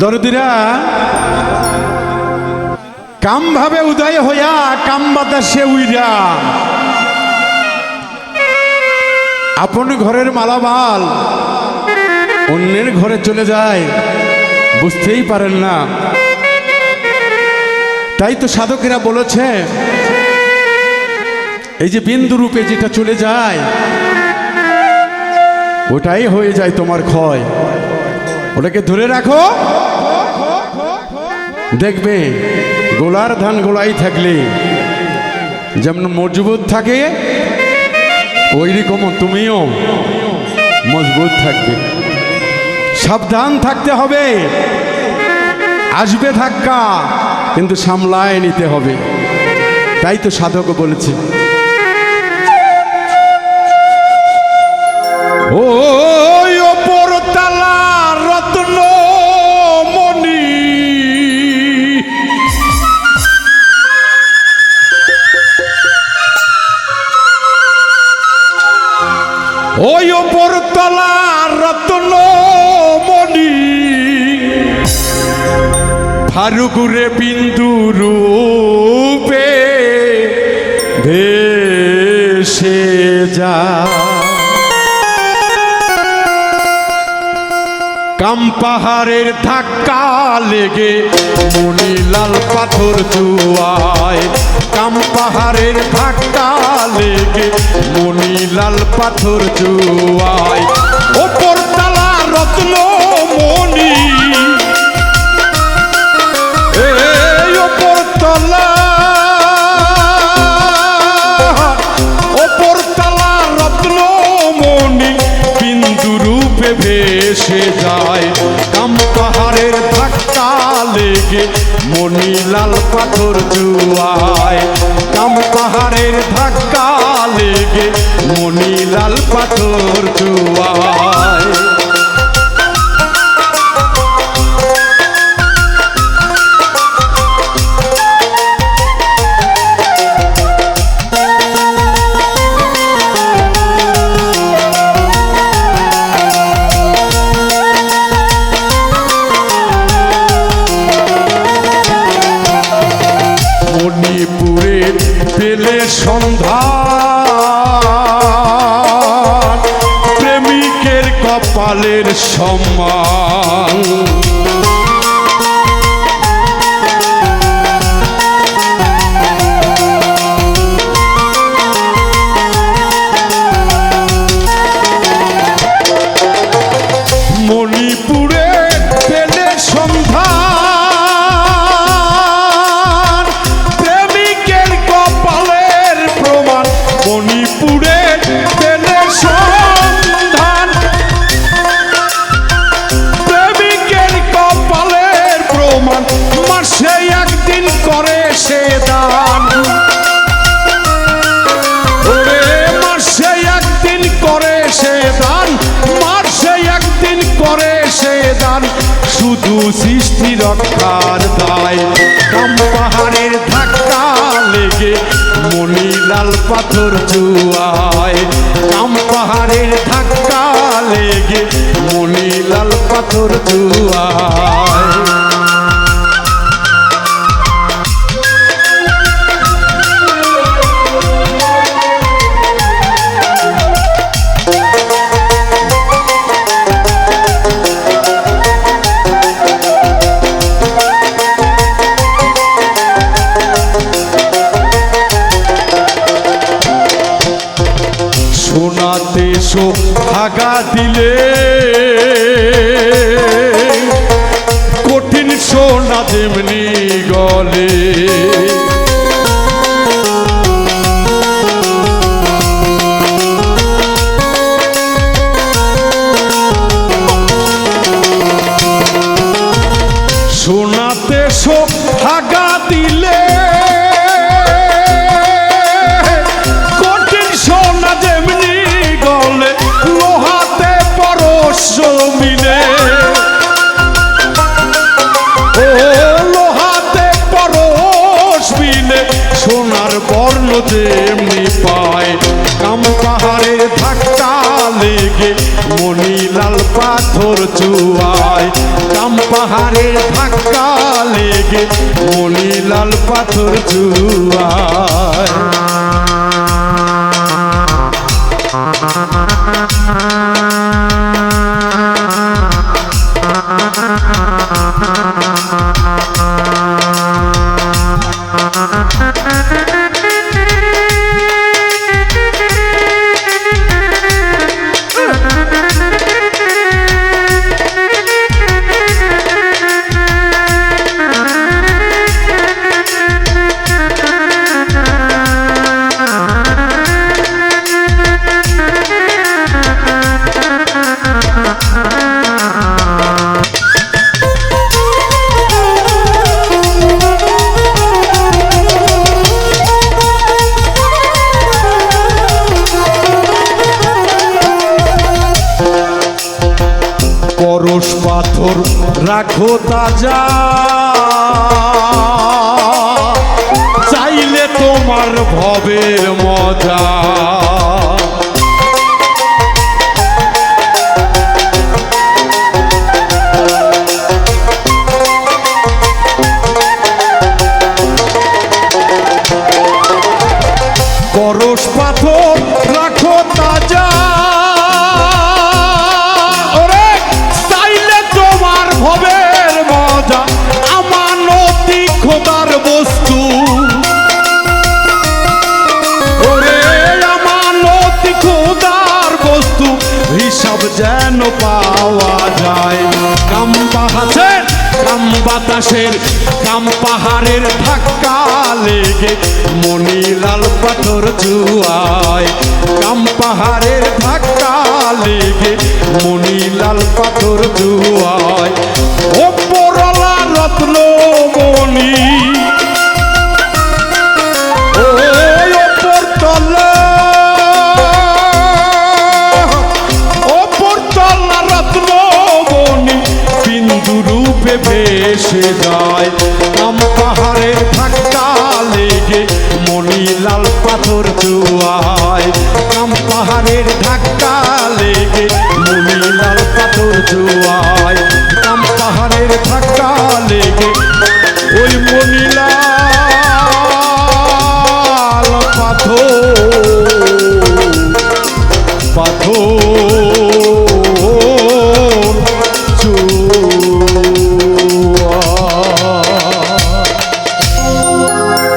দরদিরা কাম ভাবে উদয় হইয়া কাম বাতাসে উইরা। আপন ঘরের মালামাল, অন্যের ঘরে চলে যায়, বুঝতেই পারেন না। তাই তো সাধকেরা বলেছে, এই যে বিন্দু রূপে যেটা চলে যায়, ওটাই হয়ে যায় তোমার ক্ষয়। ওটাকে ধরে রাখো। দেখবে গোলার ধান গোলাই থাকলে যেমন মজবুত থাকে ওই রকম তুমিও মজবুত থাকবে। সাবধান থাকতে হবে। আসবে ধাক্কা, কিন্তু সামলায় নিতে হবে। তাই তো সাধক বলেছে। ওই ফারুকুরে বিন্দু রূপে ভেসে যা। কাম পাহাড়ের ধাক্কা লেগে মনি লাল পাথর জুয়ায়। কাম পাহাড়ের ধাক্কা লেগে মনি লাল পাথর জুয়ায়। ওপর তালা রত্ন মণি। ভেসে যায়। কাম পাহাড়ের ধাক্কা লেগে মনি লাল পাথর জুয়ায়। কাম পাহাড়ের ধাক্কা লেগে মনি লাল পাথর জুয়ায়। পেলে সন্ধান প্রেমিকের কপালের সম্মান। রক্ষার দায় কাম পাহাড়ের ধাক্কা লেগে মনি লাল পাথর জুয়ায় কাম পাহাড়ের ধাক্কা লেগে মনি লাল পাথর জুয়ায় সোহাগা দিলে। কঠিন সোনা যেমনি গলে। সোনাতে সোহাগা দিলে। যেমনি পায়। কাম পাহাড়ে ধাক্কা লেগে মনিলাল পাথর চুয়ায়। কাম পাহাড়ে ধাক্কা লেগে মনিলাল পাথর চুয়ায়। পরশ পাথর রাখো তাজা। চাইলে তোমার ভবের মজা। পরশ যেন পাওয়া যায়। কাম পাহাচের কাম বাতাসের কাম পাহাড়ের ধাক্কা লেগে মনিলাল পাথর জুয়ায়। কাম পাহাড়ের ধাক্কা লেগে মনিলাল পাথর জুয়ায়। ওপরলা ভেসে যায়। কাম পাহাড়ের